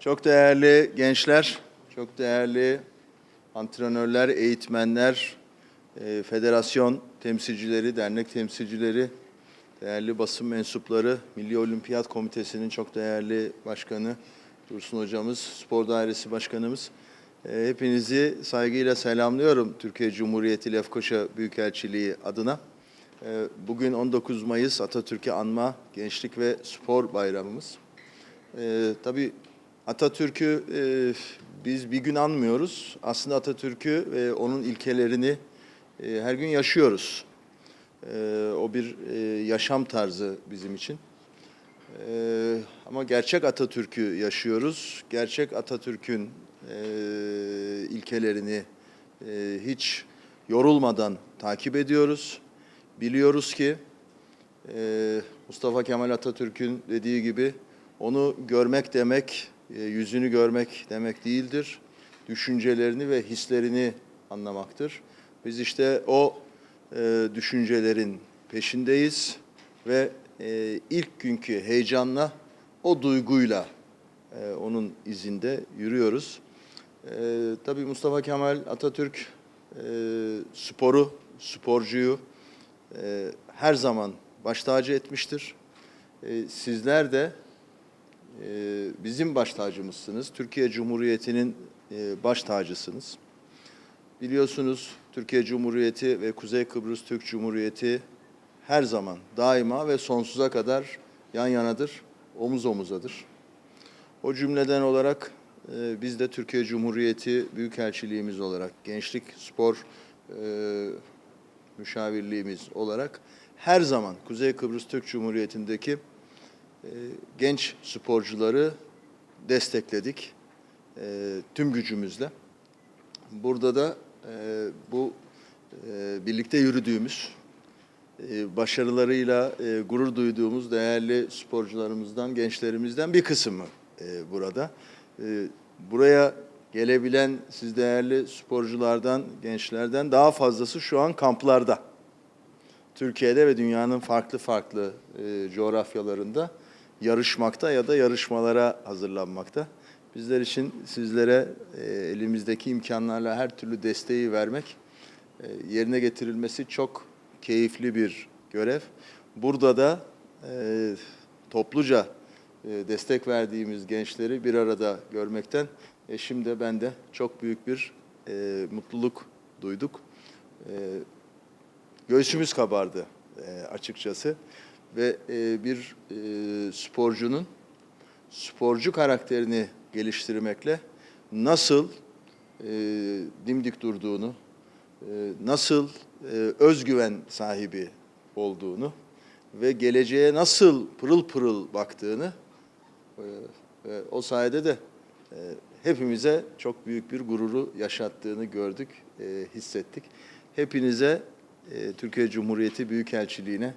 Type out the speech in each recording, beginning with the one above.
Çok değerli gençler, çok değerli antrenörler, eğitmenler, e, federasyon temsilcileri, dernek temsilcileri, değerli basın mensupları, Milli Olimpiyat Komitesi'nin çok değerli başkanı Dursun Hocamız, Spor Dairesi Başkanımız. E, Hepinizi saygıyla selamlıyorum Türkiye Cumhuriyeti Lefkoşa Büyükelçiliği adına. E, Bugün 19 Mayıs Atatürk'ü anma Gençlik ve Spor Bayramımız. Ee, tabii Atatürk'ü e, biz bir gün anmıyoruz. Aslında Atatürk'ü ve onun ilkelerini e, her gün yaşıyoruz. Ee, o bir e, yaşam tarzı bizim için. Ee, ama gerçek Atatürk'ü yaşıyoruz. Gerçek Atatürk'ün ilkelerini hiç yorulmadan takip ediyoruz. Biliyoruz ki ee, Mustafa Kemal Atatürk'ün dediği gibi onu görmek demek, e, yüzünü görmek demek değildir. Düşüncelerini ve hislerini anlamaktır. Biz işte o e, düşüncelerin peşindeyiz ve e, ilk günkü heyecanla, o duyguyla e, onun izinde yürüyoruz. E, tabii Mustafa Kemal Atatürk e, sporu, sporcuyu e, her zaman baş tacı etmiştir. E, sizler de e, bizim baş tacımızsınız. Türkiye Cumhuriyeti'nin e, baş tacısınız. Biliyorsunuz Türkiye Cumhuriyeti ve Kuzey Kıbrıs Türk Cumhuriyeti her zaman, daima ve sonsuza kadar yan yanadır, omuz omuzadır. O cümleden olarak e, biz de Türkiye Cumhuriyeti Büyükelçiliğimiz olarak gençlik, spor e, müşavirliğimiz olarak her zaman Kuzey Kıbrıs Türk Cumhuriyeti'ndeki e, genç sporcuları destekledik e, tüm gücümüzle. Burada da e, bu e, birlikte yürüdüğümüz, e, başarılarıyla e, gurur duyduğumuz değerli sporcularımızdan, gençlerimizden bir kısmı e, burada. E, buraya gelebilen siz değerli sporculardan, gençlerden daha fazlası şu an kamplarda. Türkiye'de ve dünyanın farklı farklı e, coğrafyalarında yarışmakta ya da yarışmalara hazırlanmakta. Bizler için sizlere e, elimizdeki imkanlarla her türlü desteği vermek, e, yerine getirilmesi çok keyifli bir görev. Burada da e, topluca e, destek verdiğimiz gençleri bir arada görmekten eşim de ben de çok büyük bir e, mutluluk duyduk. E, göğsümüz kabardı e, açıkçası ve e, bir e, sporcunun sporcu karakterini geliştirmekle nasıl e, dimdik durduğunu, e, nasıl e, özgüven sahibi olduğunu ve geleceğe nasıl pırıl pırıl baktığını e, e, o sayede de e, hepimize çok büyük bir gururu yaşattığını gördük, e, hissettik. Hepinize e, Türkiye Cumhuriyeti Büyükelçiliğine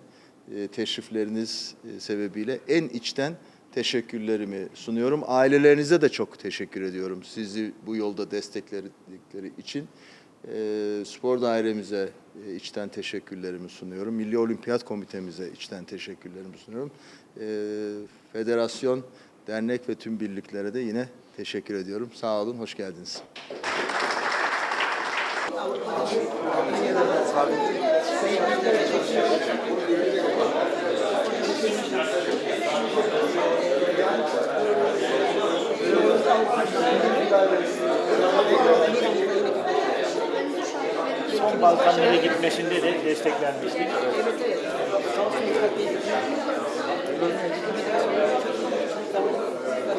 e, teşrifleriniz e, sebebiyle en içten teşekkürlerimi sunuyorum. Ailelerinize de çok teşekkür ediyorum. Sizi bu yolda destekledikleri için. E, spor dairemize e, içten teşekkürlerimi sunuyorum. Milli Olimpiyat Komitemize içten teşekkürlerimi sunuyorum. E, federasyon, dernek ve tüm birliklere de yine teşekkür ediyorum. Sağ olun, hoş geldiniz. Son Balkanlara gitmesinde de desteklenmiştik.